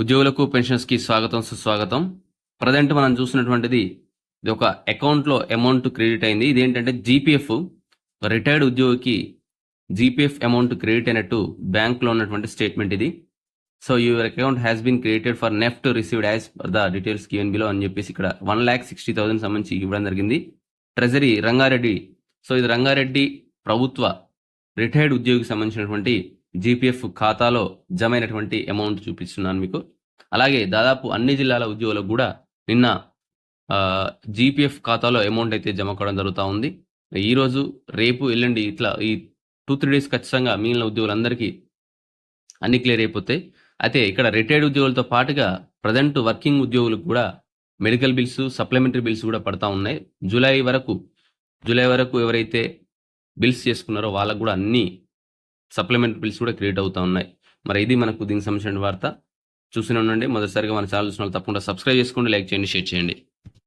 ఉద్యోగులకు పెన్షన్స్కి స్వాగతం సుస్వాగతం. ప్రజెంట్ మనం చూసినటువంటిది ఇది ఒక అకౌంట్లో అమౌంట్ క్రెడిట్ అయింది. ఇదేంటంటే జీపీఎఫ్ రిటైర్డ్ ఉద్యోగికి జీపీఎఫ్ అమౌంట్ క్రెడిట్ అయినట్టు బ్యాంక్లో ఉన్నటువంటి స్టేట్మెంట్ ఇది. So your account has been created for NEFT received as per the details given below అని చెప్పేసి ఇక్కడ వన్ ల్యాక్ సిక్స్టీ థౌసండ్ సంబంధించి ఇవ్వడం జరిగింది. ట్రెజరీ రంగారెడ్డి. సో ఇది రంగారెడ్డి ప్రభుత్వ రిటైర్డ్ ఉద్యోగికి సంబంధించినటువంటి జీపీఎఫ్ ఖాతాలో జమ అయినటువంటి అమౌంట్ చూపిస్తున్నాను మీకు. అలాగే దాదాపు అన్ని జిల్లాల ఉద్యోగులకు కూడా నిన్న జీపీఎఫ్ ఖాతాలో అమౌంట్ అయితే జమ కావడం జరుగుతూ ఉంది. ఈరోజు రేపు ఎల్లుండి ఇట్లా ఈ టూ త్రీ డేస్ ఖచ్చితంగా మిగిలిన ఉద్యోగులందరికీ అన్ని క్లియర్ అయిపోతాయి. అయితే ఇక్కడ రిటైర్డ్ ఉద్యోగులతో పాటుగా ప్రజెంట్ వర్కింగ్ ఉద్యోగులకు కూడా మెడికల్ బిల్స్ సప్లిమెంటరీ బిల్స్ కూడా పడతా ఉన్నాయి. జూలై వరకు జూలై వరకు ఎవరైతే బిల్స్ చేసుకున్నారో వాళ్ళకు కూడా అన్ని సప్లిమెంట్ బిల్స్ కూడా క్రియేట్ అవుతూ ఉన్నాయి. మరి ఇది మనకు దీనికి సంబంధించిన వార్త. చూస్తూనే ఉండండి. మొదటిసారిగా మన ఛానల్ చూసిన తప్పకుండా సబ్స్క్రైబ్ చేసుకోండి లైక్ చేయండి షేర్ చేయండి.